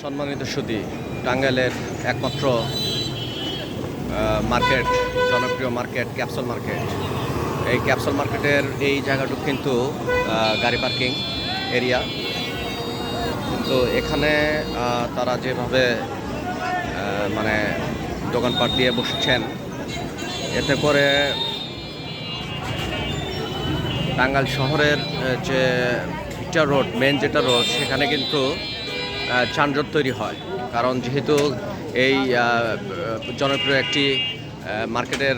সম্মানিত সুতি টাঙ্গাইলের একমাত্র মার্কেট জনপ্রিয় মার্কেট ক্যাপসল মার্কেট এই ক্যাপসল মার্কেটের এই জায়গাটুক কিন্তু গাড়ি পার্কিং এরিয়া তো এখানে তারা যেভাবে মানে দোকানপাট দিয়ে বসেছেন, এতে করে টাঙ্গাইল শহরের যে ভিক্টর রোড মেন যেটা রোড সেখানে কিন্তু যানজট তৈরি হয়। কারণ যেহেতু এই জনপ্রিয় একটি মার্কেটের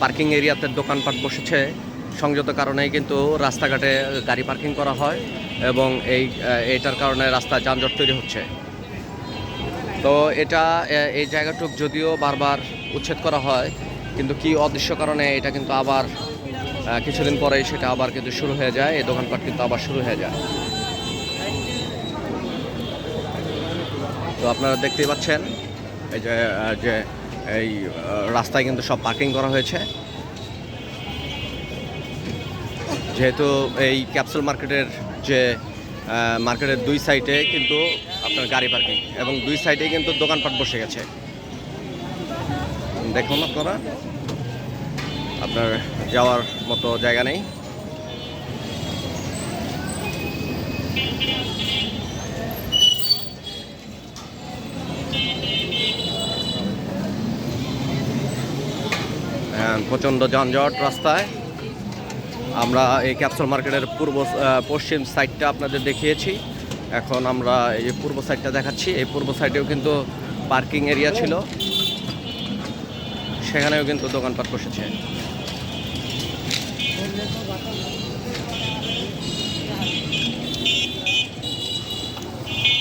পার্কিং এরিয়াতে দোকানপাট বসেছে। সংযত কারণেই কিন্তু রাস্তাঘাটে গাড়ি পার্কিং করা হয় এবং এই আহ, এইটার কারণে রাস্তা যানজট তৈরি হচ্ছে। তো এটা এই জায়গাটুক যদিও বারবার উচ্ছেদ করা হয় কিন্তু কি অদৃশ্য কারণে এটা কিন্তু আবার কিছুদিন পরেই সেটা আবার কিন্তু শুরু হয়ে যায়, এই দোকানপাট কিন্তু আবার শুরু হয়ে যায়। তো আপনারা দেখতেই পাচ্ছেন, এই যে এই রাস্তায় কিন্তু সব পার্কিং করা হয়েছে। যেহেতু এই ক্যাপসুল মার্কেটের যে মার্কেটের দুই সাইডে কিন্তু আপনার গাড়ি পার্কিং এবং দুই সাইডে কিন্তু দোকানপাট বসে গেছে। দেখুন আপনারা। আপনার যাওয়ার মতো জায়গা নেই। হ্যাঁ, প্রচণ্ড যানজট রাস্তায়। আমরা এই ক্যাপসুল মার্কেটের পূর্ব পশ্চিম সাইডটা আপনাদের দেখিয়েছি। এখন আমরা এই যে পূর্ব সাইডটা দেখাচ্ছি এই পূর্ব সাইডেও কিন্তু পার্কিং এরিয়া ছিল। সেখানেও কিন্তু দোকানপাট বসেছে।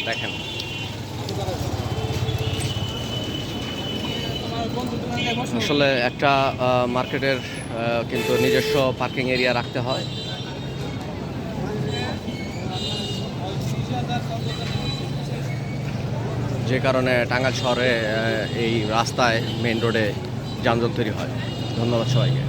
দেখেন। আসলে একটা মার্কেটের কিন্তু নিজস্ব পার্কিং এরিয়া রাখতে হয়। যে কারণে টাঙ্গাইল শহরে এই রাস্তায় মেন রোডে যানজট তৈরি হয়। ধন্যবাদ সবাইকে।